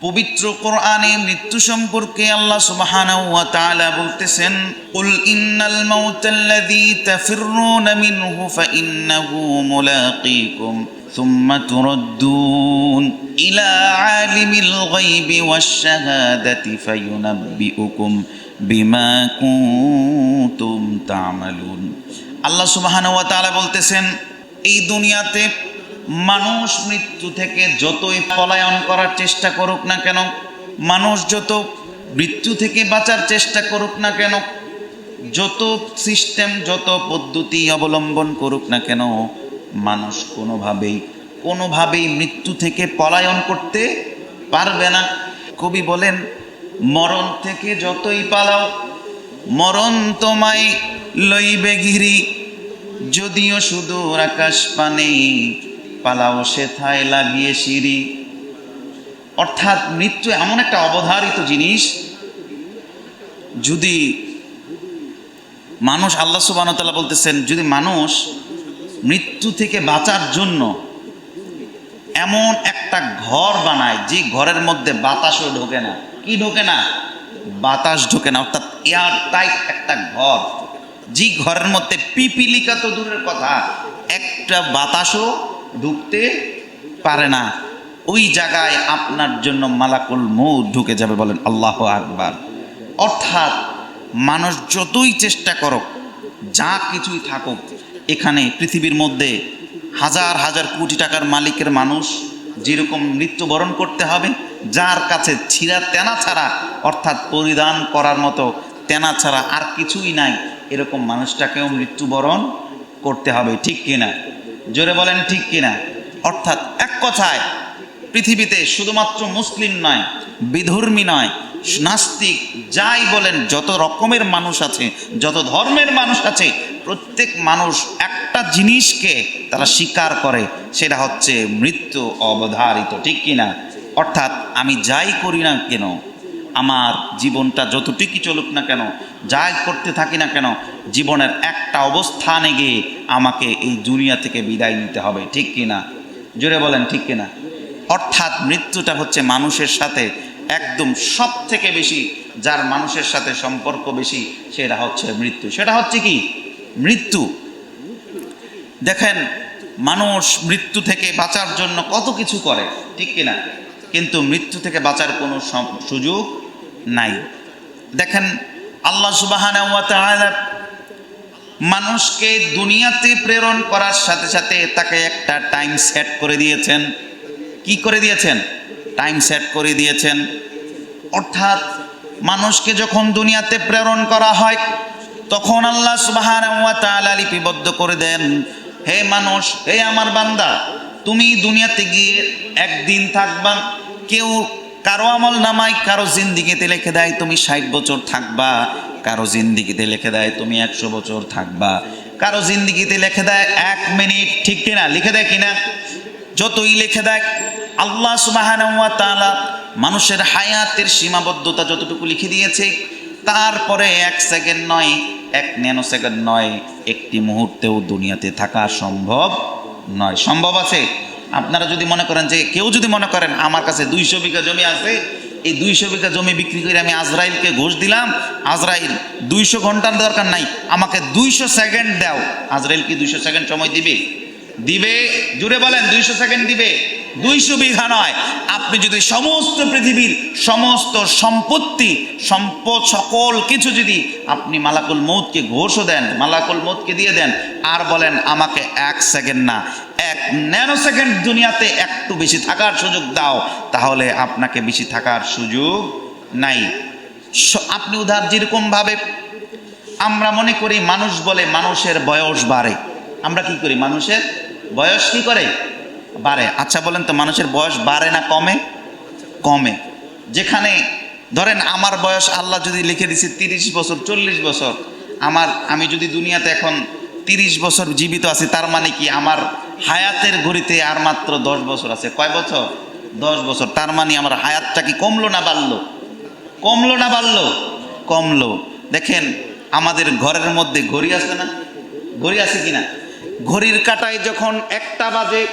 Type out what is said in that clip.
পবিত্র কোরআনে মৃত্যু সম্পর্কে আল্লাহ সুবহানাহু ওয়া তাআলা বলতেছেন কুল ইন্নাল মাউতাল্লাযী তাফিররুনা মিনহু ফাইন্নাহু মুলাকীকুম ثم تردون إلى عالم الغيب والشهادة فينبئكم بما كنتم تعملون আল্লাহ সুবহানাহু ওয়া তাআলা বলতেছেন এই দুনিয়াতে মানুষ মৃত্যু থেকে যতই পলায়ন করার চেষ্টা করুক না কেন, মানুষ যত মৃত্যু থেকে বাঁচার চেষ্টা করুক না কেন, যত সিস্টেম যত পদ্ধতি অবলম্বন করুক না কেন, মানুষ কোনোভাবেই কোনোভাবেই মৃত্যু থেকে পলায়ন করতে পারবে না। কবি বলেন, মরণ থেকে যতই পালাও, মরণ তোমায় লইবে ঘিরি যদিও সুদূর আকাশ পানে পালাও সেথায় লাগিয়ে সিঁড়ি। অর্থাৎ মৃত্যু এমন একটা অবধারিত জিনিস, যদি মানুষ, আল্লাহ সুবাহতাল্লাহ বলতেছেন, যদি মানুষ মৃত্যু থেকে বাঁচার জন্য এমন একটা ঘর বানায়, যে ঘরের মধ্যে বাতাসও ঢোকে না। কি ঢোকে না? বাতাস ঢোকে না। অর্থাৎ এয়ার টাইট একটা ঘর। যে ঘরের মধ্যে পিপিলিকা তো দূরের কথা, একটা বাতাসও ঢুকতে পারে না। ওই জায়গায় আপনার জন্য মালাকুল মৌ ঢুকে যাবে বলেন আল্লাহ আকবার। অর্থাৎ মানুষ যতই চেষ্টা করুক, যা কিছুই থাকুক, এখানে পৃথিবীর মধ্যে হাজার হাজার কোটি টাকার মালিকের মানুষ যেরকম মৃত্যুবরণ করতে হবে, যার কাছে ছিঁড়া তেনা ছাড়া, অর্থাৎ পরিধান করার মতো তেনা ছাড়া আর কিছুই নাই, এরকম মানুষটাকেও মৃত্যুবরণ করতে হবে, ঠিক কিনা? জোরে বলেন ঠিক কিনা? অর্থাৎ এক কথায়, পৃথিবীতে শুধুমাত্র মুসলিম নয়, বিধর্মী নয়, নাস্তিক, যাই বলেন, যত রকমের মানুষ আছে, যত ধর্মের মানুষ আছে, প্রত্যেক মানুষ একটা জিনিসকে তারা স্বীকার করে, সেটা হচ্ছে মৃত্যু অবধারিত, ঠিক কিনা? অর্থাৎ আমি যাই করি না কেন আমার জীবনটা যতটুকুই চলুক না কেন, যাই করতে থাকি না কেন, জীবনের একটা অবস্থানে গিয়ে আমাকে এই দুনিয়া থেকে বিদায় নিতে হবে, ঠিক কিনা? জোরে বলেন, ঠিক কিনা? অর্থাৎ মৃত্যুটা হচ্ছে মানুষের সাথে একদম সব থেকে বেশি, যার মানুষের সাথে সম্পর্ক বেশি, সেটা হচ্ছে মৃত্যু। সেটা হচ্ছে কি? মৃত্যু। দেখেন, মানুষ মৃত্যু থেকে বাঁচার জন্য কত কিছু করে, ঠিক কিনা? কিন্তু মৃত্যু থেকে বাঁচার কোনো সুযোগ নাই। দেখেন, আল্লাহ সুবাহান মানুষকে দুনিয়াতে প্রেরণ করার সাথে সাথে তাকে একটা টাইম সেট করে দিয়েছেন। কি করে দিয়েছেন? টাইম সেট করে দিয়েছেন। অর্থাৎ মানুষকে যখন দুনিয়াতে প্রেরণ করা হয়, তখন আল্লাহ সুবাহান লিপিবদ্ধ করে দেন, হে মানুষ, হে আমার বান্দা, তুমি দুনিয়াতে গিয়ে একদিন থাকবা কেউ কারও আমল নামাই কারও জিন্দিগিতে লিখে দেয়, তুমি ষাট বছর থাকবা। কারও জিন্দিগিতে লিখে দেয়, তুমি একশো বছর থাকবা। কারও জিন্দিগিতে লিখে দেয়, এক মিনিট। ঠিক কিনা? লিখে দেয় কিনা? যতই লিখে দেয়, আল্লাহ সুবাহান তাআলা মানুষের হায়াতের সীমাবদ্ধতা যতটুকু লিখে দিয়েছে, তারপরে এক সেকেন্ড নয়, এক ন্যানো সেকেন্ড নয়, একটি মুহূর্তেও দুনিয়াতে থাকা সম্ভব নয়। সম্ভব আছে? আপনারা যদি মনে করেন যে কেউ যদি মনে করেন আমার কাছে দুইশো বিঘা জমি আছে, এই দুইশো বিঘা জমি বিক্রি করে আমি আজরাইলকে ঘুষ দিলাম, আজরাইল দুইশো ঘণ্টার দরকার নাই, আমাকে দুইশো সেকেন্ড দাও। আজরাইল কি দুইশো সেকেন্ড সময় দিবে? দিবে? জুড়ে বলেন, দুইশো সেকেন্ড দিবে? দুইশো বিঘা নয়। আপনি যদি সমস্ত পৃথিবীর সমস্ত সম্পত্তি, সম্পদ সকল কিছু যদি আপনি মালাকুল মৌতকে ঘোষও দেন, মালাকুল মৌতকে দিয়ে দেন, আর বলেন আমাকে এক সেকেন্ড না, এক ন্যানো সেকেন্ড দুনিয়াতে একটু বেশি থাকার সুযোগ দাও, তাহলে আপনাকে বেশি থাকার সুযোগ নাই। আপনি উদার যেরকমভাবে আমরা মনে করি মানুষ বলে মানুষের বয়স বাড়ে। আমরা কি করি? মানুষের বয়স কি করে? বাড়ে। আচ্ছা বলেন তো, মানুষের বয়স বাড়ে না কমে? কমে। যেখানে, ধরেন আমার বয়স, আল্লাহ যদি লিখে দিছে তিরিশ বছর, চল্লিশ বছর, আমার, আমি যদি দুনিয়াতে এখন তিরিশ বছর জীবিত আছি, তার মানে কি আমার হায়াতের ঘড়িতে আর মাত্র দশ বছর আছে? কয় বছর? দশ বছর। তার মানে আমার হায়াতটা কি কমলো না বাড়লো? কমলো না বাড়লো? কমলো। দেখেন, আমাদের ঘরের মধ্যে ঘড়ি আছে না? ঘড়ি আছে কিনা? ঘড়ির কাটায় যখন একটা বাজে